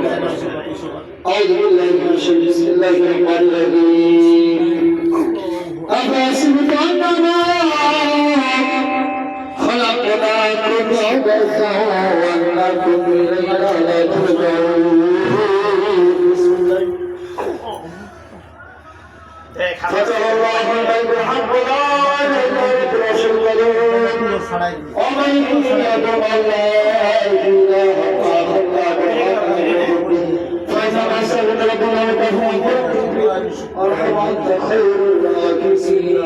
أعوذ بالله من الشيطان بسم الله الرحمن الرحيم أفحسبت أنما خلقناكم عبثا وأنكم إلينا لا ترجعون فتح الله الغيب الحق لا إله إلا شرك له ومن يدعو الله فإنما سبب ربنا وكفوا أرحم أنت خير الراكسين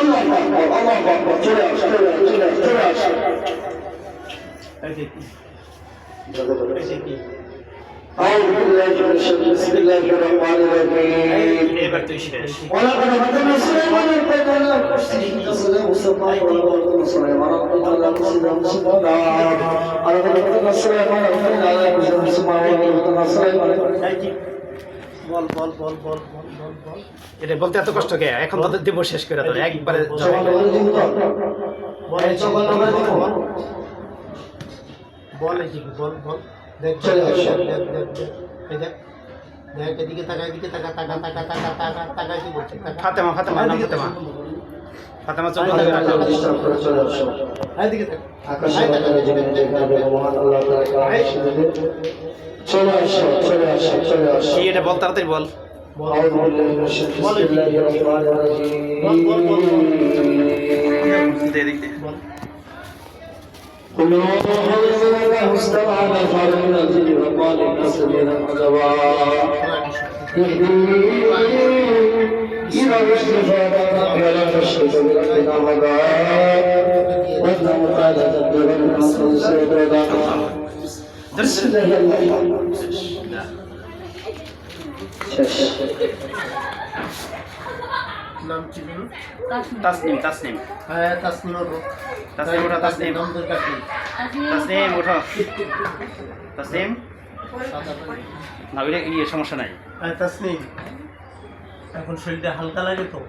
الله أكبر الله أكبر جلاش جلاش جلاش جلاش أعوذ بالله من الشيطان بسم الله الرحمن الرحيم এবার তুই শেষ ولقد فتنا سليمان البيت سلام سلطان ولقد سليمان ولقد سلام سلطان ولقد فتنا سليمان ولقد سليمان ولقد سليمان বল বল বল বল বল বল বল এটা বলতে এত কষ্ট কে এখন তো দেব শেষ করে তোর একবারে বল এই যে, বল বল বল বল এই যে, বল বল দেখ চলে দেখ, আসো। দেখ দেখ দেখ এই দেখ দেখ এদিকে তাকা এদিকে তাকা তাকা তাকা তাকা তাকা তাকা কি বলছে ফাতেমা ফাতেমা নাম ফাতেমা ফাতেমা চোখ বন্ধ করে রাখো চলে আসো এদিকে তাকা আকাশে বাতাসে যেখানে যেখানে মহান আল্লাহ তাআলা কালাম শুনবে চলে আসো চলে আসো চলে আসো কি এটা বল তাড়াতাড়ি বল أعوذ بالله من الشيطان بسم الله الرحمن الرحيم দে দিক দে বল قل أعوذ بالله استمع نفر من الجن فقال إن سبيلا عجبا নাম কি তাসনিম তাসনিম। হ্যাঁ তাসনিম ওঠো তাসনিম? ওঠো তাসনিম তাসনিম ওঠো তাসনিম ইয়ে সমস্যা নাই? তাসনিম। এখন শরীরটা হালকা লাগে তো?